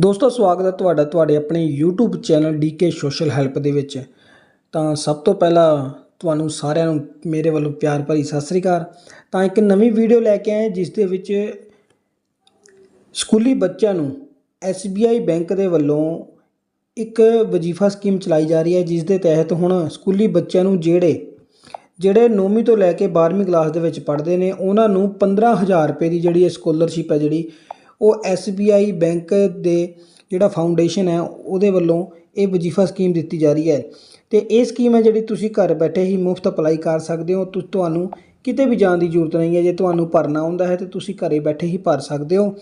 ਦੋਸਤੋ, ਸਵਾਗਤ ਹੈ ਤੁਹਾਡਾ ਤੁਹਾਡੇ ਆਪਣੇ YouTube channel DK social help ਦੇ ਵਿੱਚ। ਤਾਂ ਸਭ ਤੋਂ ਪਹਿਲਾਂ ਤੁਹਾਨੂੰ ਸਾਰਿਆਂ ਨੂੰ ਮੇਰੇ ਵੱਲੋਂ ਪਿਆਰ ਭਰੀ ਸਤਿ ਸ੍ਰੀ ਅਕਾਲ। ਤਾਂ ਇੱਕ ਨਵੀਂ ਵੀਡੀਓ ਲੈ ਕੇ ਆਏ ਜਿਸ ਦੇ ਵਿੱਚ ਸਕੂਲੀ ਬੱਚਿਆਂ ਨੂੰ SBI ਬੈਂਕ ਦੇ ਵੱਲੋਂ ਇੱਕ ਵਜ਼ੀਫਾ ਸਕੀਮ ਚਲਾਈ ਜਾ ਰਹੀ ਹੈ, ਜਿਸ ਦੇ ਤਹਿਤ ਹੁਣ ਸਕੂਲੀ ਬੱਚਿਆਂ ਨੂੰ ਜਿਹੜੇ ਜਿਹੜੇ 9ਵੀਂ ਤੋਂ ਲੈ ਕੇ 12ਵੀਂ ਕਲਾਸ ਦੇ ਵਿੱਚ ਪੜ੍ਹਦੇ ਨੇ, ਉਹਨਾਂ ਨੂੰ 15000 ਰੁਪਏ ਦੀ ਜਿਹੜੀ ਸਕਾਲਰਸ਼ਿਪ ਹੈ ਜਿਹੜੀ ਉਹ SBI ਬੈਂਕ ਦੇ ਜਿਹੜਾ ਫਾਊਂਡੇਸ਼ਨ ਹੈ, ਉਹਦੇ ਵੱਲੋਂ ਇਹ ਵਜ਼ੀਫਾ ਸਕੀਮ ਦਿੱਤੀ ਜਾ ਰਹੀ ਹੈ। ਤੇ ਇਹ ਸਕੀਮ ਹੈ ਜਿਹੜੀ ਤੁਸੀਂ ਘਰ ਬੈਠੇ ਹੀ ਮੁਫਤ ਅਪਲਾਈ ਕਰ ਸਕਦੇ ਹੋ। ਤੁਹਾਨੂੰ ਕਿਤੇ ਵੀ ਜਾਣ ਦੀ ਜ਼ਰੂਰਤ ਨਹੀਂ ਹੈ। ਜੇ ਤੁਹਾਨੂੰ ਭਰਨਾ ਆਉਂਦਾ ਹੈ, ਤੇ ਤੁਸੀਂ ਘਰੇ ਬੈਠੇ ਹੀ ਭਰ ਸਕਦੇ ਹੋ।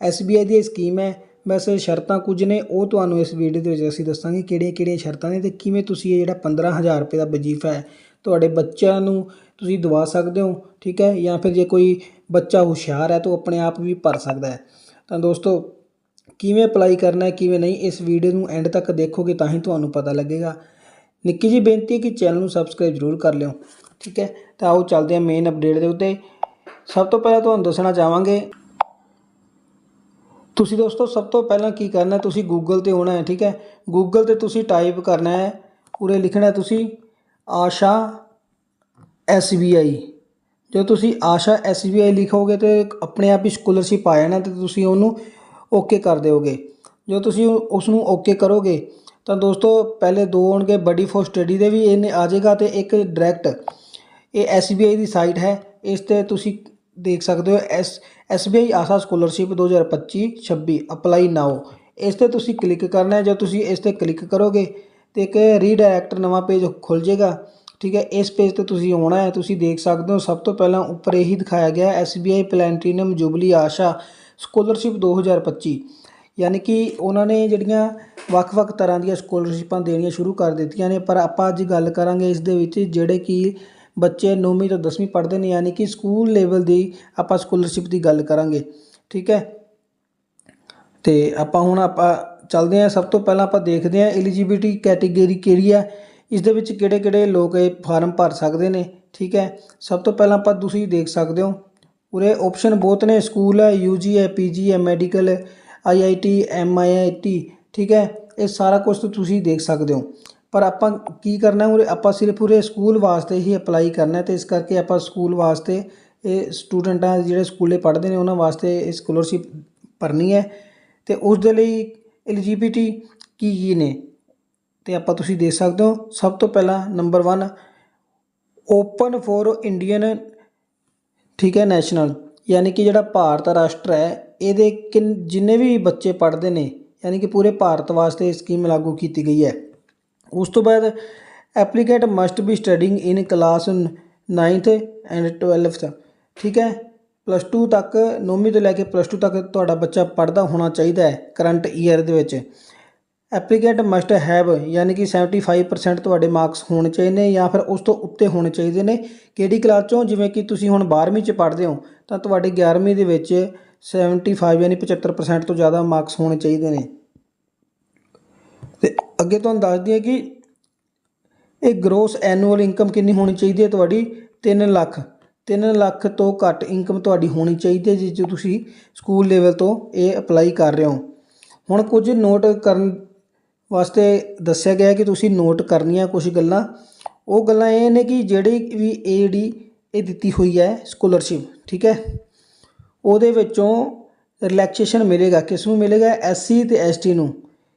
SBI ਦੀ ਇਹ ਸਕੀਮ ਹੈ। ਵੈਸੇ ਸ਼ਰਤਾਂ ਕੁਝ ਨੇ। ਉਹ ਤੁਹਾਨੂੰ ਇਸ ਵੀਡੀਓ ਦੇ ਵਿੱਚ ਅਸੀਂ ਦੱਸਾਂਗੇ ਕਿਹੜੀਆਂ ਕਿਹੜੀਆਂ ਸ਼ਰਤਾਂ ਨੇ ਤੇ ਕਿਵੇਂ ਤੁਸੀਂ ਇਹ ਜਿਹੜਾ 15000 ਰੁਪਏ ਦਾ ਵਜ਼ੀਫਾ ਹੈ, ਤੁਹਾਡੇ ਬੱਚਿਆਂ ਨੂੰ ਤੁਸੀਂ ਦਵਾ ਸਕਦੇ ਹੋ, ਠੀਕ ਹੈ? ਜਾਂ ਫਿਰ ਜੇ ਕੋਈ ਬੱਚਾ ਹੁਸ਼ਿਆਰ ਹੈ, ਤਾਂ ਉਹ ਆਪਣੇ ਆਪ ਵੀ ਭਰ ਸਕਦਾ ਹੈ। ਤਾਂ ਦੋਸਤੋ, ਕਿਵੇਂ ਅਪਲਾਈ ਕਰਨਾ ਹੈ, ਕਿਵੇਂ ਨਹੀਂ, ਇਸ ਵੀਡੀਓ ਨੂੰ ਐਂਡ ਤੱਕ ਦੇਖੋਗੇ ਤਾਂ ਹੀ ਤੁਹਾਨੂੰ ਪਤਾ ਲੱਗੇਗਾ। ਨਿੱਕੀ ਜੀ ਬੇਨਤੀ ਹੈ ਕਿ ਚੈਨਲ ਨੂੰ ਸਬਸਕ੍ਰਾਈਬ ਜ਼ਰੂਰ ਕਰ ਲਿਓ, ਠੀਕ ਹੈ? ਤਾਂ ਆਓ ਚੱਲਦੇ ਹਾਂ ਮੇਨ ਅਪਡੇਟ ਦੇ ਉੱਤੇ। ਸਭ ਤੋਂ ਪਹਿਲਾਂ ਤੁਹਾਨੂੰ ਦੱਸਣਾ ਚਾਹਾਂਗੇ, ਤੁਸੀਂ ਦੋਸਤੋ, ਸਭ ਤੋਂ ਪਹਿਲਾਂ ਕੀ ਕਰਨਾ ਤੁਸੀਂ ਗੂਗਲ ਤੇ ਹੋਣਾ ਹੈ, ਠੀਕ ਹੈ? ਗੂਗਲ ਤੇ ਤੁਸੀਂ ਟਾਈਪ ਕਰਨਾ ਹੈ ਉਰੇ ਲਿਖਣਾ ਤੁਸੀਂ ਆਸ਼ਾ ਐੱਸ ਬੀ ਆਈ। ਜਦੋਂ ਤੁਸੀਂ ਆਸ਼ਾ SBI ਲਿਖੋਗੇ ਤੇ ਆਪਣੇ ਆਪ ਹੀ ਸਕਾਲਰਸ਼ਿਪ ਆ ਜਾਣਾ ਤੇ ਤੁਸੀਂ ਉਹਨੂੰ ਓਕੇ ਕਰ ਦਿਓਗੇ। ਜਦੋਂ ਤੁਸੀਂ ਉਸ ਨੂੰ ਓਕੇ ਕਰੋਗੇ, ਤਾਂ ਦੋਸਤੋ ਪਹਿਲੇ ਦੋ ਹੋਣਗੇ ਬਡੀ ਫੋਰ ਸਟੱਡੀ ਦੇ ਵੀ, ਇਹਨੇ ਆ ਜਾਏਗਾ ਤੇ ਇੱਕ ਡਾਇਰੈਕਟ ਇਹ SBI ਦੀ ਸਾਈਟ ਹੈ। ਇਸ ਤੇ ਤੁਸੀਂ ਦੇਖ ਸਕਦੇ ਹੋ S SBI Asha scholarship 2025 26 apply now ਇਸ ਤੇ ਤੁਸੀਂ ਕਲਿੱਕ ਕਰਨਾ ਹੈ। ਜਦ ਤੁਸੀਂ ਇਸ ਤੇ ਕਲਿੱਕ ਕਰੋਗੇ ਤੇ ਇੱਕ ਰੀਡਾਇਰੈਕਟ ਨਵਾਂ ਪੇਜ ਖੁੱਲ ਜਾਏਗਾ। ਠੀਕ ਹੈ, ਇਸ ਪੇਜ ਤੇ ਤੁਸੀਂ ਆਉਣਾ ਹੈ, ਤੁਸੀਂ ਦੇਖ ਸਕਦੇ ਹੋ, ਸਭ ਤੋਂ ਪਹਿਲਾਂ ਉੱਪਰ ਇਹੀ ਦਿਖਾਇਆ ਗਿਆ ਹੈ SBI platinum jubilee Asha scholarship 2025 ਯਾਨੀ ਕਿ ਉਹਨਾਂ ਨੇ ਜਿਹੜੀਆਂ ਵੱਖ-ਵੱਖ ਤਰ੍ਹਾਂ ਦੀਆਂ ਸਕਾਲਰਸ਼ਿਪਾਂ ਦੇਣੀਆਂ ਸ਼ੁਰੂ ਕਰ ਦਿੱਤੀਆਂ ਨੇ, ਪਰ ਆਪਾਂ ਅੱਜ ਗੱਲ ਕਰਾਂਗੇ ਇਸ ਦੇ ਵਿੱਚ ਜਿਹੜੇ ਕਿ ਬੱਚੇ 9ਵੀਂ ਤੋਂ 10ਵੀਂ ਪੜ੍ਹਦੇ ਨੇ, ਯਾਨੀ ਕਿ ਸਕੂਲ ਲੈਵਲ ਦੀ ਆਪਾਂ ਸਕਾਲਰਸ਼ਿਪ ਦੀ ਗੱਲ ਕਰਾਂਗੇ, ਠੀਕ ਹੈ। ਤੇ ਆਪਾਂ ਹੁਣ ਆਪਾਂ ਚੱਲਦੇ ਹਾਂ, ਸਭ ਤੋਂ ਪਹਿਲਾਂ ਆਪਾਂ ਦੇਖਦੇ ਹਾਂ ਐਲੀਜੀਬਿਲਟੀ ਕੈਟਾਗਰੀ ਕਿਹੜੀ ਹੈ ਇਸ ਦੇ ਵਿੱਚ ਕਿਹੜੇ ਕਿਹੜੇ ਲੋਕ ਇਹ ਫਾਰਮ ਭਰ ਸਕਦੇ ਨੇ, ਠੀਕ ਹੈ? ਸਭ ਤੋਂ ਪਹਿਲਾਂ ਆਪਾਂ ਤੁਸੀਂ ਦੇਖ ਸਕਦੇ ਹੋ, ਉਰੇ ਆਪਸ਼ਨ ਬਹੁਤ ਨੇ, ਸਕੂਲ ਹੈ ਯੂਜੀ ਹੈ ਪੀਜੀ ਹੈ ਮੈਡੀਕਲ ਹੈ ਆਈਆਈਟੀ ਐਮਆਈਆਈਟੀ ਠੀਕ ਹੈ? ਇਹ ਸਾਰਾ ਕੁਝ ਤੁਸੀਂ ਦੇਖ ਸਕਦੇ ਹੋ। ਪਰ ਆਪਾਂ ਕੀ ਕਰਨਾ ਉਰੇ? ਆਪਾਂ ਸਿਰਫ ਉਰੇ ਸਕੂਲ ਵਾਸਤੇ ਹੀ ਅਪਲਾਈ ਕਰਨਾ ਹੈ ਤੇ ਇਸ ਕਰਕੇ ਆਪਾਂ ਸਕੂਲ ਵਾਸਤੇ ਇਹ ਸਟੂਡੈਂਟਾਂ ਜਿਹੜੇ ਸਕੂਲੇ ਪੜ੍ਹਦੇ ਨੇ, ਉਹਨਾਂ ਵਾਸਤੇ ਇਹ ਸਕਾਲਰਸ਼ਿਪ ਭਰਨੀ ਹੈ ਤੇ ਉਸ ਦੇ ਲਈ ਐਲੀਜੀਬਿਲਟੀ ਕੀ ਕੀ ਨੇ? ਤੇ ਆਪਾਂ ਤੁਸੀਂ ਦੇਖ ਸਕਦੇ ਹੋ, ਸਭ ਤੋਂ ਪਹਿਲਾਂ ਨੰਬਰ 1 ਓਪਨ ਫੋਰ ਇੰਡੀਅਨ ਠੀਕ ਹੈ ਨੈਸ਼ਨਲ ਯਾਨੀ ਕਿ ਜਿਹੜਾ ਭਾਰਤ ਰਾਸ਼ਟਰ ਹੈ, ਇਹਦੇ ਕਿੰਨ, ਜਿੰਨੇ ਵੀ ਬੱਚੇ ਪੜ੍ਹਦੇ ਨੇ, ਯਾਨੀ ਕਿ ਪੂਰੇ ਭਾਰਤ ਵਾਸਤੇ ਇਹ ਸਕੀਮ ਲਾਗੂ ਕੀਤੀ ਗਈ ਹੈ। ਉਸ ਤੋਂ ਬਾਅਦ applicant must be studying in class 9th and 12th ਠੀਕ ਹੈ ਪਲੱਸ 2 ਤੱਕ 9ਵੀਂ ਤੋਂ ਲੈ ਕੇ ਪਲੱਸ 2 ਤੱਕ ਤੁਹਾਡਾ ਬੱਚਾ ਪੜ੍ਹਦਾ ਹੋਣਾ ਚਾਹੀਦਾ ਹੈ ਕਰੰਟ ਈਅਰ ਦੇ ਵਿੱਚ। ਐਪਲੀਕੈਂਟ ਮਸਟ ਹੈਵ ਯਾਨੀ ਕਿ 75% ਤੁਹਾਡੇ ਮਾਰਕਸ ਹੋਣੇ ਚਾਹੀਦੇ ਨੇ ਜਾਂ ਫਿਰ ਉਸ ਤੋਂ ਉੱਤੇ ਹੋਣੇ ਚਾਹੀਦੇ ਨੇ। ਕਿਹੜੀ ਕਲਾਸ ਚੋਂ? ਜਿਵੇਂ ਕਿ ਤੁਸੀਂ ਹੁਣ 12ਵੀਂ ਚ ਪੜ੍ਹਦੇ ਹੋ, ਤਾਂ ਤੁਹਾਡੇ 11ਵੀਂ ਦੇ ਵਿੱਚ 75 ਯਾਨੀ 75% ਤੋਂ ਜ਼ਿਆਦਾ ਮਾਰਕਸ ਹੋਣੇ ਚਾਹੀਦੇ ਨੇ। ਤੇ ਅੱਗੇ ਤੁਹਾਨੂੰ ਦੱਸ ਦਈਏ ਕਿ ਇਹ ਗ੍ਰੋਸ ਐਨੂਅਲ ਇਨਕਮ ਕਿੰਨੀ ਹੋਣੀ ਚਾਹੀਦੀ ਹੈ ਤੁਹਾਡੀ? 3 ਲੱਖ। 3 ਲੱਖ ਤੋਂ ਘੱਟ ਇਨਕਮ ਤੁਹਾਡੀ ਹੋਣੀ ਚਾਹੀਦੀ ਹੈ ਜੇ ਜੋ ਤੁਸੀਂ ਸਕੂਲ ਲੈਵਲ ਤੋਂ ਇਹ ਅਪਲਾਈ ਕਰ ਰਹੇ ਹੋ। ਹੁਣ ਕੁਝ ਨੋਟ ਕਰਨ ਵਾਸਤੇ ਦੱਸਿਆ ਗਿਆ ਹੈ ਕਿ ਤੁਸੀਂ ਨੋਟ ਕਰਨੀਆਂ ਕੁਝ ਗੱਲਾਂ। ਉਹ ਗੱਲਾਂ ਇਹ ਨੇ ਕਿ ਜਿਹੜੀ ਵੀ ਏਡੀ ਇਹ ਦਿੱਤੀ ਹੋਈ ਹੈ ਸਕਾਲਰਸ਼ਿਪ ਠੀਕ ਹੈ? ਉਹਦੇ ਵਿੱਚੋਂ ਰਿਲੈਕਸੇਸ਼ਨ ਮਿਲੇਗਾ, ਕਿਸ ਨੂੰ ਮਿਲੇਗਾ? ਐਸਸੀ ਤੇ ਐਸਟੀ ਨੂੰ।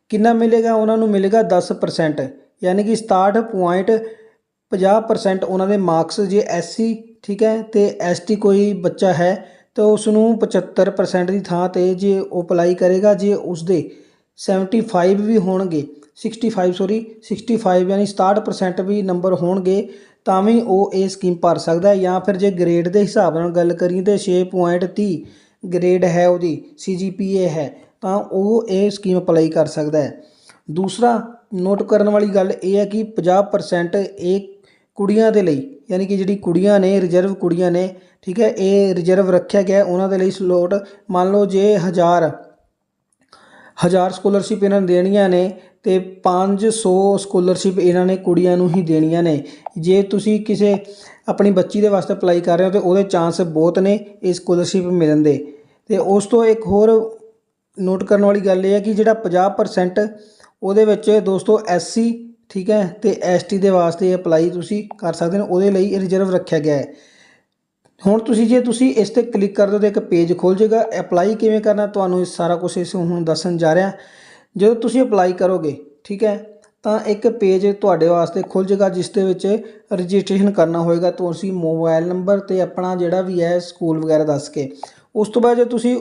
ਕਿੰਨਾ ਮਿਲੇਗਾ? ਉਹਨਾਂ ਨੂੰ ਮਿਲੇਗਾ 10% ਯਾਨੀ ਕਿ 67.50% ਉਹਨਾਂ ਦੇ ਮਾਰਕਸ ਜੇ ਐਸਸੀ ਠੀਕ ਹੈ? ਤੇ ਐਸਟੀ ਕੋਈ ਬੱਚਾ ਹੈ, ਤਾਂ ਉਸ ਨੂੰ 75% ਦੀ ਥਾਂ ਤੇ ਜੇ ਉਹ ਅਪਲਾਈ ਕਰੇਗਾ, ਜੇ ਉਸ ਦੇ 75 ਵੀ ਹੋਣਗੇ। 65 ਸੌਰੀ 65 ਯਾਨੀ 67% ਵੀ ਨੰਬਰ ਹੋਣਗੇ ਤਾਂ ਵੀ ਉਹ ਇਹ ਸਕੀਮ ਭਰ ਸਕਦਾ ਜਾਂ ਫਿਰ ਜੇ ਗ੍ਰੇਡ ਦੇ ਹਿਸਾਬ ਨਾਲ ਗੱਲ ਕਰੀਏ ਤੇ 6.30 ਗ੍ਰੇਡ ਹੈ ਉਹਦੀ ਸੀਜੀਪੀਏ ਹੈ, ਤਾਂ ਉਹ ਇਹ ਸਕੀਮ ਅਪਲਾਈ ਕਰ ਸਕਦਾ ਹੈ। ਦੂਸਰਾ ਨੋਟ ਕਰਨ ਵਾਲੀ ਗੱਲ ਇਹ ਹੈ ਕਿ 50% ਇਹ ਕੁੜੀਆਂ ਦੇ ਲਈ, ਯਾਨੀ ਕਿ ਜਿਹੜੀ ਕੁੜੀਆਂ ਨੇ ਰਿਜ਼ਰਵ ਕੁੜੀਆਂ ਨੇ, ਠੀਕ ਹੈ, ਇਹ ਰਿਜ਼ਰਵ ਰੱਖਿਆ ਗਿਆ ਉਹਨਾਂ ਦੇ ਲਈ ਸਲੋਟ ਮੰਨ ਲਓ ਜੇ 1000 ਹਜ਼ਾਰ ਸਕਾਲਰਸ਼ਿਪ ਇਹਨਾਂ ਨੂੰ ਦੇਣੀਆਂ ਨੇ ਤੇ 500 ਸਕਾਲਰਸ਼ਿਪ ਇਹਨਾਂ ਨੇ ਕੁੜੀਆਂ ਨੂੰ ਹੀ ਦੇਣੀਆਂ ਨੇ। ਜੇ ਤੁਸੀਂ ਕਿਸੇ ਆਪਣੀ ਬੱਚੀ ਦੇ ਵਾਸਤੇ ਅਪਲਾਈ ਕਰ ਰਹੇ ਹੋ ਤੇ ਉਹਦੇ ਚਾਂਸ ਬਹੁਤ ਨੇ ਇਹ ਸਕਾਲਰਸ਼ਿਪ ਮਿਲਣ ਦੇ। ਤੇ ਉਸ ਤੋਂ ਇੱਕ ਹੋਰ ਨੋਟ ਕਰਨ ਵਾਲੀ ਗੱਲ ਇਹ ਹੈ ਕਿ ਜਿਹੜਾ 50% ਉਹਦੇ ਵਿੱਚ ਦੋਸਤੋ ਐਸਸੀ ਠੀਕ ਹੈ, ਤੇ ਐਸਟੀ ਦੇ ਵਾਸਤੇ ਅਪਲਾਈ ਤੁਸੀਂ ਕਰ ਸਕਦੇ ਹੋ। ਉਹਦੇ ਲਈ ਰਿਜ਼ਰਵ ਰੱਖਿਆ ਗਿਆ ਹੈ। ਹੁਣ ਤੁਸੀਂ ਜੇ ਤੁਸੀਂ ਇਸ ਤੇ ਕਲਿੱਕ ਕਰ ਦਿਓ ਤਾਂ ਇੱਕ ਪੇਜ ਖੁੱਲ ਜਾਏਗਾ ਅਪਲਾਈ ਕਿਵੇਂ ਕਰਨਾ ਤੁਹਾਨੂੰ ਇਹ ਸਾਰਾ ਕੁਝ ਇਸ ਹੁਣ ਦੱਸਣ ਜਾ ਰਿਹਾ। ਜਦੋਂ ਤੁਸੀਂ ਅਪਲਾਈ ਕਰੋਗੇ, ਠੀਕ ਹੈ, ਤਾਂ ਇੱਕ ਪੇਜ ਤੁਹਾਡੇ ਵਾਸਤੇ ਖੁੱਲ ਜਾਏਗਾ ਜਿਸ ਦੇ ਵਿੱਚ ਰਜਿਸਟ੍ਰੇਸ਼ਨ ਕਰਨਾ ਹੋਏਗਾ। ਤੁਸੀਂ ਮੋਬਾਈਲ ਨੰਬਰ ਤੇ ਆਪਣਾ ਜਿਹੜਾ ਵੀ ਹੈ ਸਕੂਲ ਵਗੈਰਾ ਦੱਸ ਕੇ, ਉਸ ਤੋਂ ਬਾਅਦ ਜੇ ਤੁਸੀਂ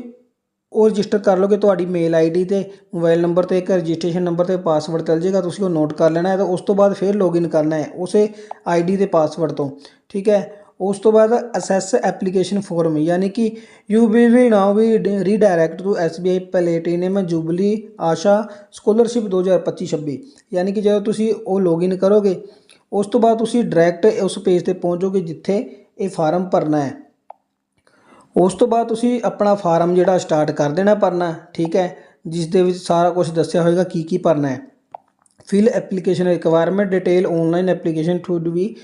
ਉਹ ਰਜਿਸਟਰ ਕਰ ਲਓਗੇ ਤੁਹਾਡੀ ਮੇਲ ਆਈਡੀ ਤੇ, ਮੋਬਾਈਲ ਨੰਬਰ ਤੇ ਇੱਕ ਰਜਿਸਟ੍ਰੇਸ਼ਨ ਨੰਬਰ ਤੇ ਪਾਸਵਰਡ ਚੱਲ ਜਾਏਗਾ ਤੁਸੀਂ ਉਹ ਨੋਟ ਕਰ ਲੈਣਾ ਹੈ ਤਾਂ ਉਸ ਤੋਂ ਬਾਅਦ ਫਿਰ ਲੌਗਇਨ ਕਰਨਾ ਹੈ, ਉਸੇ ਆਈਡੀ ਤੇ ਪਾਸਵਰਡ ਤੋਂ, ਠੀਕ ਹੈ। ਉਸ ਤੋਂ ਬਾਅਦ ਅਸੈਸ ਐਪਲੀਕੇਸ਼ਨ ਫਾਰਮ, ਯਾਨੀ ਕਿ you we we now we redirect to SBI platinum jubilee Asha scholarship 2025-26 ਯਾਨੀ ਕਿ ਜਦੋਂ ਤੁਸੀਂ ਉਹ ਲੌਗਇਨ ਕਰੋਗੇ, ਉਸ ਤੋਂ ਬਾਅਦ ਤੁਸੀਂ ਡਾਇਰੈਕਟ ਉਸ ਪੇਜ ਤੇ ਪਹੁੰਚੋਗੇ ਜਿੱਥੇ ਇਹ ਫਾਰਮ ਭਰਨਾ ਹੈ। ਉਸ ਤੋਂ ਬਾਅਦ ਤੁਸੀਂ ਆਪਣਾ ਫਾਰਮ ਜਿਹੜਾ ਸਟਾਰਟ ਕਰ ਦੇਣਾ ਭਰਨਾ, ਠੀਕ ਹੈ, ਜਿਸ ਦੇ ਵਿੱਚ ਸਾਰਾ ਕੁਝ ਦੱਸਿਆ ਹੋਏਗਾ ਕੀ ਕੀ ਭਰਨਾ ਹੈ। Fill application requirement detail online application through be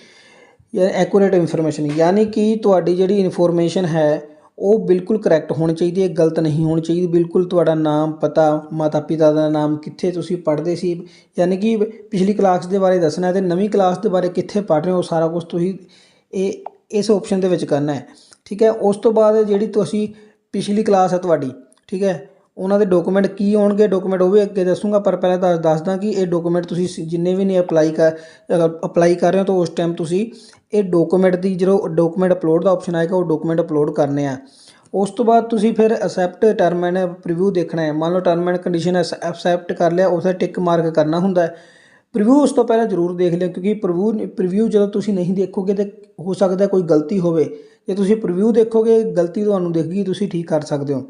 ਜਾਂ ਐਕੂਰੇਟ ਇਨਫੋਰਮੇਸ਼ਨ ਯਾਨੀ ਕਿ ਤੁਹਾਡੀ ਜਿਹੜੀ ਇਨਫੋਰਮੇਸ਼ਨ ਹੈ, ਉਹ ਬਿਲਕੁਲ ਕਰੈਕਟ ਹੋਣੀ ਚਾਹੀਦੀ ਹੈ, ਗਲਤ ਨਹੀਂ ਹੋਣੀ ਚਾਹੀਦੀ। ਬਿਲਕੁਲ ਤੁਹਾਡਾ ਨਾਮ, ਪਤਾ ਮਾਤਾ ਪਿਤਾ ਦਾ ਨਾਮ ਕਿੱਥੇ ਤੁਸੀਂ ਪੜ੍ਹਦੇ ਸੀ, ਯਾਨੀ ਕਿ ਪਿਛਲੀ ਕਲਾਸ ਦੇ ਬਾਰੇ ਦੱਸਣਾ ਹੈ ਤੇ ਨਵੀਂ ਕਲਾਸ ਦੇ ਬਾਰੇ ਕਿੱਥੇ ਪੜ੍ਹ ਰਹੇ ਹੋ ਸਾਰਾ ਕੁਝ ਤੁਸੀਂ ਇਹ, ਇਸ ਆਪਸ਼ਨ ਦੇ ਵਿੱਚ ਕਰਨਾ ਹੈ। ਠੀਕ ਹੈ, ਉਸ ਤੋਂ ਬਾਅਦ ਜਿਹੜੀ ਤੁਸੀਂ ਪਿਛਲੀ ਕਲਾਸ ਹੈ ਤੁਹਾਡੀ, ਠੀਕ ਹੈ ਉਹਨਾਂ ਦੇ ਡਾਕੂਮੈਂਟ ਕੀ ਹੋਣਗੇ ਡਾਕੂਮੈਂਟ ਉਹ ਵੀ ਅੱਗੇ ਦੱਸੂਗਾ, ਪਰ ਪਹਿਲਾਂ ਦੱਸ ਦੱਸਦਾ ਕਿ ਇਹ ਡਾਕੂਮੈਂਟ ਤੁਸੀਂ ਜਿੰਨੇ ਵੀ ਨੇ ਅਪਲਾਈ ਕਰ ਅਪਲਾਈ ਕਰ ਰਹੇ ਹੋ ਤਾਂ ਉਸ ਟਾਈਮ ਤੁਸੀਂ ਇਹ ਡਾਕੂਮੈਂਟ ਦੀ ਜਦੋਂ ਡਾਕੂਮੈਂਟ ਅਪਲੋਡ ਦਾ ਆਪਸ਼ਨ ਆਏਗਾ, ਉਹ ਡਾਕੂਮੈਂਟ ਅਪਲੋਡ ਕਰਨੇ ਆ। ਉਸ ਤੋਂ ਬਾਅਦ ਤੁਸੀਂ ਫਿਰ ਅਸੈਪਟ ਟਰਮ ਐਂਡ ਪ੍ਰੀਵਿਊ ਦੇਖਣਾ ਹੈ। ਮੰਨ ਲਓ ਟਰਮ ਐਂਡ ਕੰਡੀਸ਼ਨ ਅਸੈਪਟ ਕਰ ਲਿਆ ਉਸੇ ਟਿਕ ਮਾਰਕ ਕਰਨਾ ਹੁੰਦਾ ਹੈ। ਪ੍ਰੀਵਿਊ ਉਸ ਤੋਂ ਪਹਿਲਾਂ ਜ਼ਰੂਰ ਦੇਖ ਲਿਓ, ਕਿਉਂਕਿ ਪ੍ਰੀਵਿਊ ਪ੍ਰੀਵਿਊ ਜਦੋਂ ਤੁਸੀਂ ਨਹੀਂ ਦੇਖੋਗੇ ਤੇ ਹੋ ਸਕਦਾ ਕੋਈ ਗਲਤੀ ਹੋਵੇ। ਜੇ ਤੁਸੀਂ ਪ੍ਰੀਵਿਊ ਦੇਖੋਗੇ, ਗਲਤੀ ਤੁਹਾਨੂੰ ਦਿਖ ਤੁਸੀਂ ਠੀਕ ਕਰ ਸਕਦੇ ਹੋ।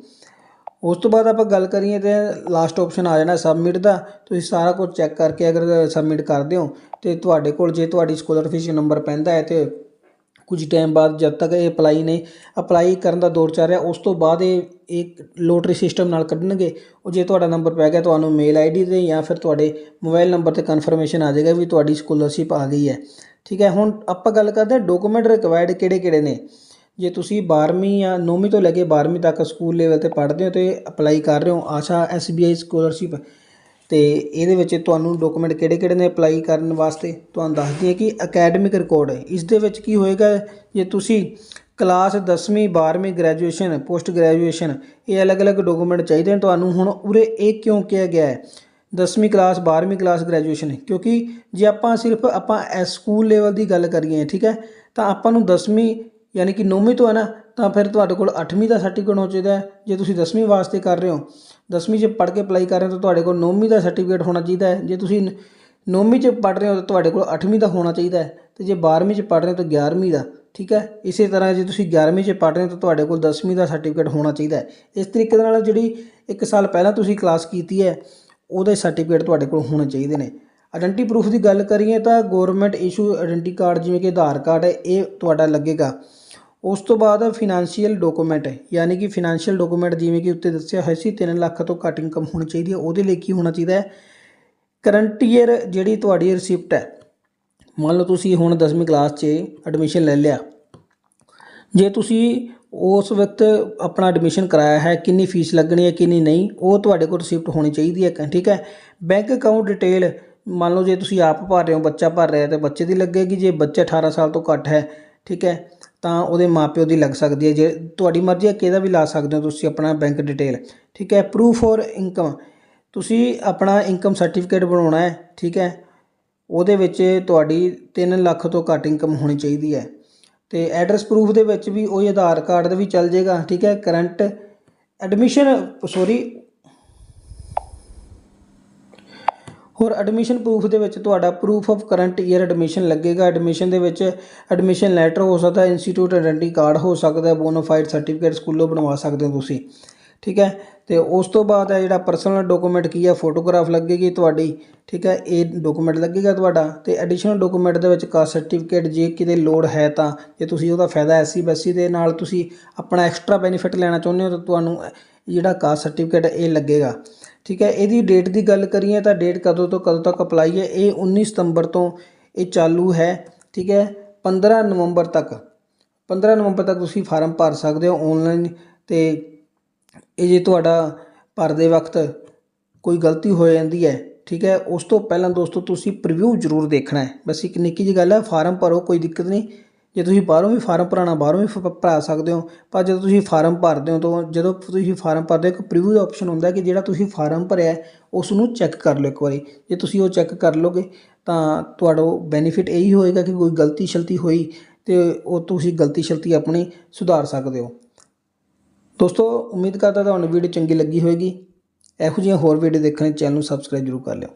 ਉਸ ਤੋਂ ਬਾਅਦ ਆਪਾਂ ਗੱਲ ਕਰੀਏ ਤੇ ਲਾਸਟ ਆਪਸ਼ਨ ਆ ਜਾਣਾ ਸਬਮਿਟ ਦਾ, ਤੁਸੀਂ ਸਾਰਾ ਕੁਝ ਚੈੱਕ ਕਰਕੇ ਅਗਰ ਸਬਮਿਟ ਕਰਦੇ ਹੋ ਤੇ ਤੁਹਾਡੇ ਕੋਲ ਜੇ ਤੁਹਾਡੀ ਸਕਾਲਰਸ਼ਿਪ ਨੰਬਰ ਪੈਂਦਾ ਹੈ ਤੇ ਕੁਝ ਟਾਈਮ ਬਾਅਦ ਜਦ ਤੱਕ ਇਹ ਅਪਲਾਈ ਨੇ ਅਪਲਾਈ ਕਰਨ ਦਾ ਦੌਰ ਚੱਲ ਰਿਹਾ, ਉਸ ਤੋਂ ਬਾਅਦ ਇਹ ਇੱਕ ਲੋਟਰੀ ਸਿਸਟਮ ਨਾਲ ਕੱਢਣਗੇ। ਉਹ ਜੇ ਤੁਹਾਡਾ ਨੰਬਰ ਪੈ ਗਿਆ ਤੁਹਾਨੂੰ ਮੇਲ ਆਈਡੀ ਤੇ ਜਾਂ ਫਿਰ ਤੁਹਾਡੇ ਮੋਬਾਈਲ ਨੰਬਰ ਤੇ ਕਨਫਰਮੇਸ਼ਨ ਆ ਜਾਏਗਾ ਵੀ ਤੁਹਾਡੀ ਸਕਾਲਰਸ਼ਿਪ ਆ ਗਈ ਹੈ। ਠੀਕ ਹੈ, ਹੁਣ ਆਪਾਂ ਗੱਲ ਕਰਦੇ ਹਾਂ ਡਾਕੂਮੈਂਟ ਰਿਕੁਆਇਰਡ ਕਿਹੜੇ ਕਿਹੜੇ ਨੇ। ਜੇ ਤੁਸੀਂ 12ਵੀਂ ਜਾਂ 9ਵੀਂ ਤੋਂ ਲੈ ਕੇ 12ਵੀਂ ਤੱਕ ਸਕੂਲ ਲੈਵਲ ਤੇ ਪੜ੍ਹਦੇ ਹੋ ਤੇ ਅਪਲਾਈ ਕਰ ਰਹੇ ਹੋ, ਆਸ਼ਾ ਐਸਬੀਆਈ ਸਕਾਲਰਸ਼ਿਪ ਤੇ ਇਹਦੇ ਵਿੱਚ ਤੁਹਾਨੂੰ ਡਾਕੂਮੈਂਟ ਕਿਹੜੇ ਕਿਹੜੇ ਨੇ ਅਪਲਾਈ ਕਰਨ ਵਾਸਤੇ? ਤੁਹਾਨੂੰ ਦੱਸਦੀ ਹੈ ਕਿ ਅਕੈਡਮਿਕ ਰਿਕਾਰਡ ਇਸ ਦੇ ਵਿੱਚ ਕੀ ਹੋਏਗਾ? ਜੇ ਤੁਸੀਂ ਕਲਾਸ 10ਵੀਂ 12ਵੀਂ ਗ੍ਰੈਜੂਏਸ਼ਨ ਪੋਸਟ ਗ੍ਰੈਜੂਏਸ਼ਨ ਇਹ ਅਲੱਗ-ਅਲੱਗ ਡਾਕੂਮੈਂਟ ਚਾਹੀਦੇ ਨੇ ਤੁਹਾਨੂੰ। ਹੁਣ ਉਰੇ ਇਹ ਕਿਉਂ ਕਿਹਾ ਗਿਆ ਹੈ? 10ਵੀਂ ਕਲਾਸ 12ਵੀਂ ਕਲਾਸ ਗ੍ਰੈਜੂਏਸ਼ਨ ਕਿਉਂਕਿ ਜੇ ਆਪਾਂ ਸਿਰਫ ਆਪਾਂ ਐਸ ਸਕੂਲ ਲੈਵਲ ਦੀ ਗੱਲ ਕਰੀਏ, ਠੀਕ ਹੈ, ਤਾਂ ਆਪਾਂ ਨੂੰ 10ਵੀਂ ਯਾਨੀ ਕਿ ਨੌਵੀਂ ਤੋਂ ਹੈ ਨਾ, ਤਾਂ ਫਿਰ ਤੁਹਾਡੇ ਕੋਲ 8ਵੀਂ ਦਾ ਸਰਟੀਫਿਕੇਟ ਹੋਣਾ ਚਾਹੀਦਾ ਜੇ ਤੁਸੀਂ 10ਵੀਂ ਵਾਸਤੇ ਕਰ ਰਹੇ ਹੋ 10ਵੀਂ 'ਚ ਪੜ੍ਹ ਕੇ ਅਪਲਾਈ ਕਰ ਰਹੇ ਹੋ, ਤਾਂ ਤੁਹਾਡੇ ਕੋਲ 9ਵੀਂ ਦਾ ਸਰਟੀਫਿਕੇਟ ਹੋਣਾ ਚਾਹੀਦਾ ਹੈ। ਜੇ ਤੁਸੀਂ 9ਵੀਂ 'ਚ ਪੜ੍ਹ ਰਹੇ ਹੋ, ਤਾਂ ਤੁਹਾਡੇ ਕੋਲ 8ਵੀਂ ਦਾ ਹੋਣਾ ਚਾਹੀਦਾ ਹੈ। ਤੇ ਜੇ 12ਵੀਂ 'ਚ ਪੜ੍ਹ ਰਹੇ ਹੋ, ਤਾਂ 11ਵੀਂ ਦਾ, ਠੀਕ ਹੈ? ਇਸੇ ਤਰ੍ਹਾਂ ਜੇ ਤੁਸੀਂ 11ਵੀਂ 'ਚ ਪੜ੍ਹ ਰਹੇ ਹੋ, ਤਾਂ ਤੁਹਾਡੇ ਕੋਲ 10ਵੀਂ ਦਾ ਸਰਟੀਫਿਕੇਟ ਹੋਣਾ ਚਾਹੀਦਾ ਹੈ। ਇਸ ਤਰੀਕੇ ਦੇ ਨਾਲ ਜਿਹੜੀ ਇੱਕ ਸਾਲ ਪਹਿਲਾਂ ਤੁਸੀਂ ਕਲਾਸ ਕੀਤੀ ਹੈ, ਉਹਦੇ ਸਰਟੀਫਿਕੇਟ ਤੁਹਾਡੇ ਕੋਲ ਹੋਣੇ ਚਾਹੀਦੇ ਨੇ। ਆਇਡੈਂਟੀ ਪ੍ਰੂਫ ਦੀ ਗੱਲ ਕਰੀਏ ਤਾਂ ਗਵਰਨਮੈਂਟ ਇਸ਼ੂ ਆਇਡੈਂਟੀ ਕਾਰਡ ਜਿਵੇਂ ਕਿ ਆਧਾਰ ਕਾਰਡ ਹੈ, ਇਹ ਤੁਹਾਡਾ ਲੱਗੇਗਾ। ਉਸ ਤੋਂ ਬਾਅਦ ਫਾਈਨੈਂਸ਼ੀਅਲ ਡਾਕੂਮੈਂਟ ਯਾਨੀ ਕਿ ਫਾਈਨੈਂਸ਼ੀਅਲ ਡਾਕੂਮੈਂਟ ਜਿਵੇਂ ਕਿ ਉੱਤੇ ਦੱਸਿਆ ਹੋਇਆ ਸੀ 3 ਲੱਖ ਤੋਂ ਘੱਟ ਇਨਕਮ ਹੋਣੀ ਚਾਹੀਦੀ ਹੈ, ਉਹਦੇ ਲਈ ਕੀ ਹੋਣਾ ਚਾਹੀਦਾ ਹੈ? ਕਰੰਟ ਈਅਰ ਜਿਹੜੀ ਤੁਹਾਡੀ ਰਿਸਿਪਟ ਹੈ, ਮੰਨ ਲਓ ਤੁਸੀਂ ਹੁਣ 10ਵੀਂ ਕਲਾਸ 'ਚ ਐਡਮਿਸ਼ਨ ਲੈ ਲਿਆ, ਜੇ ਤੁਸੀਂ ਉਸ ਵਕਤ ਆਪਣਾ ਐਡਮਿਸ਼ਨ ਕਰਾਇਆ ਹੈ, ਕਿੰਨੀ ਫੀਸ ਲੱਗਣੀ ਹੈ, ਕਿੰਨੀ ਨਹੀਂ, ਉਹ ਤੁਹਾਡੇ ਕੋਲ ਰਿਸਿਪਟ ਹੋਣੀ ਚਾਹੀਦੀ ਹੈ, ਠੀਕ ਹੈ? ਬੈਂਕ ਅਕਾਊਂਟ ਡਿਟੇਲ ਮੰਨ ਲਓ ਜੇ ਤੁਸੀਂ ਆਪ ਭਰ ਰਹੇ ਹੋ, ਬੱਚਾ ਭਰ ਰਿਹਾ ਤਾਂ ਬੱਚੇ ਦੀ ਲੱਗੇਗੀ, ਜੇ ਬੱਚਾ 18 ਸਾਲ ਤੋਂ ਘੱਟ ਹੈ, ਠੀਕ ਹੈ? ਤਾਂ ਉਹਦੇ ਮਾਪਿਓ ਦੀ ਲੱਗ ਸਕਦੀ ਹੈ। ਜੇ ਤੁਹਾਡੀ ਮਰਜ਼ੀ ਹੈ ਕਿਹਦਾ ਵੀ ਲਾ ਸਕਦੇ ਹੋ ਤੁਸੀਂ ਆਪਣਾ ਬੈਂਕ ਡਿਟੇਲ ਠੀਕ ਹੈ ਪ੍ਰੂਫ ਔਰ ਇਨਕਮ ਤੁਸੀਂ ਆਪਣਾ ਇਨਕਮ ਸਰਟੀਫਿਕੇਟ ਬਣਾਉਣਾ ਹੈ, ਠੀਕ ਹੈ। ਉਹਦੇ ਵਿੱਚ ਤੁਹਾਡੀ 3 ਲੱਖ ਤੋਂ ਘੱਟ ਇਨਕਮ ਹੋਣੀ ਚਾਹੀਦੀ ਹੈ। ਤੇ ਐਡਰੈਸ ਪ੍ਰੂਫ ਦੇ ਵਿੱਚ ਵੀ ਉਹ ਆਧਾਰ ਕਾਰਡ ਦੇ ਵੀ ਚੱਲ ਜਾਏਗਾ, ਠੀਕ ਹੈ। ਕਰੰਟ ਐਡਮਿਸ਼ਨ ਸੋਰੀ ਹੋਰ ਐਡਮਿਸ਼ਨ ਪ੍ਰੂਫ ਦੇ ਵਿੱਚ ਤੁਹਾਡਾ proof of current year admission ਲੱਗੇਗਾ। ਐਡਮਿਸ਼ਨ ਦੇ ਵਿੱਚ ਐਡਮਿਸ਼ਨ ਲੈਟਰ ਹੋ ਸਕਦਾ ਹੈ ਇੰਸਟੀਚਿਊਟ ਆਇਡੈਂਟੀ ਕਾਰਡ ਹੋ ਸਕਦਾ ਹੈ ਬੋਨਾਫਾਈਡ ਸਰਟੀਫਿਕੇਟ ਸਕੂਲੋਂ ਬਣਵਾ ਸਕਦੇ ਹੋ ਤੁਸੀਂ। ਠੀਕ ਹੈ? ਤੇ ਉਸ ਤੋਂ ਬਾਅਦ ਹੈ ਜਿਹੜਾ ਪਰਸਨਲ ਡਾਕੂਮੈਂਟ ਕੀ ਹੈ? ਫੋਟੋਗ੍ਰਾਫ ਲੱਗੇਗੀ ਤੁਹਾਡੀ। ਠੀਕ ਹੈ? ਇਹ ਡਾਕੂਮੈਂਟ ਲੱਗੇਗਾ ਤੁਹਾਡਾ। ਤੇ ਐਡੀਸ਼ਨਲ ਡਾਕੂਮੈਂਟ ਦੇ ਵਿੱਚ ਕਾਸਟ ਸਰਟੀਫਿਕੇਟ ਜੇ ਕਿਤੇ ਲੋੜ ਹੈ ਤਾਂ, ਜੇ ਤੁਸੀਂ ਉਹਦਾ ਫਾਇਦਾ ਐਸਸੀ ਬੈਸੀ ਦੇ ਨਾਲ ਤੁਸੀਂ ਆਪਣਾ ਐਕਸਟਰਾ ਬੈਨੀਫਿਟ ਲੈਣਾ ਚਾਹੁੰਦੇ ਹੋ ਤਾਂ ਤੁਹਾਨੂੰ ਜਿਹੜਾ ਕਾਸਟ ਸਰਟੀਫਿਕੇਟ ਇਹ ਲੱਗੇਗਾ। ਠੀਕ ਹੈ, ਇਹਦੀ ਡੇਟ ਦੀ ਗੱਲ ਕਰੀਏ ਤਾਂ ਡੇਟ ਕਦੋਂ ਤੋਂ ਕਦੋਂ ਤੱਕ ਅਪਲਾਈ ਹੈ? ਇਹ 19 ਸਤੰਬਰ ਤੋਂ ਇਹ ਚਾਲੂ ਹੈ, ਠੀਕ ਹੈ 15 ਨਵੰਬਰ ਤੱਕ। 15 ਨਵੰਬਰ ਤੱਕ ਤੁਸੀਂ ਫਾਰਮ ਭਰ ਸਕਦੇ ਹੋ ਆਨਲਾਈਨ ਤੇ ਇਹ ਜੇ ਤੁਹਾਡਾ ਭਰਦੇ ਵਕਤ ਕੋਈ ਗਲਤੀ ਹੋ ਜਾਂਦੀ ਹੈ, ਠੀਕ ਹੈ, ਉਸ ਤੋਂ ਪਹਿਲਾਂ ਦੋਸਤੋ ਤੁਸੀਂ ਪ੍ਰੀਵਿਊ ਜ਼ਰੂਰ ਦੇਖਣਾ ਹੈ। ਬਸ ਇੱਕ ਨਿੱਕੀ ਜਿਹੀ ਗੱਲ ਹੈ ਫਾਰਮ ਭਰੋ, ਕੋਈ ਦਿੱਕਤ ਨਹੀਂ। ਜੇ ਤੁਸੀਂ ਬਾਹਰੋਂ ਵੀ ਫਾਰਮ ਭਰਾਉਣਾ ਬਾਹਰੋਂ ਵੀ ਭਰਾ ਸਕਦੇ ਹੋ, ਪਰ ਜਦੋਂ ਤੁਸੀਂ ਫਾਰਮ ਭਰਦੇ ਹੋ, ਤਾਂ ਜਦੋਂ ਤੁਸੀਂ ਫਾਰਮ ਭਰਦੇ ਹੋ, ਇੱਕ ਪ੍ਰੀਵਿਊ ਦਾ ਆਪਸ਼ਨ ਹੁੰਦਾ ਕਿ ਜਿਹੜਾ ਤੁਸੀਂ ਫਾਰਮ ਭਰਿਆ ਉਸ ਨੂੰ ਚੈੱਕ ਕਰ ਲਓ ਇੱਕ ਵਾਰੀ। ਜੇ ਤੁਸੀਂ ਉਹ ਚੈੱਕ ਕਰ ਲਓਗੇ, ਤਾਂ ਤੁਹਾਡਾ ਬੈਨੀਫਿਟ ਇਹੀ ਹੋਏਗਾ ਕਿ ਕੋਈ ਗਲਤੀ ਸ਼ਲਤੀ ਹੋਈ ਤੇ ਉਹ ਤੁਸੀਂ ਗਲਤੀ ਸ਼ਲਤੀ ਆਪਣੀ ਸੁਧਾਰ ਸਕਦੇ ਹੋ। ਦੋਸਤੋ, ਉਮੀਦ ਕਰਦਾ ਤੁਹਾਨੂੰ ਵੀਡੀਓ ਚੰਗੀ ਲੱਗੀ ਹੋਵੇਗੀ ਇਹੋ ਜਿਹੀਆਂ ਹੋਰ ਵੀਡੀਓ ਦੇਖਣ ਲਈ ਚੈਨਲ ਨੂੰ ਸਬਸਕ੍ਰਾਈਬ ਜ਼ਰੂਰ ਕਰ ਲਿਓ।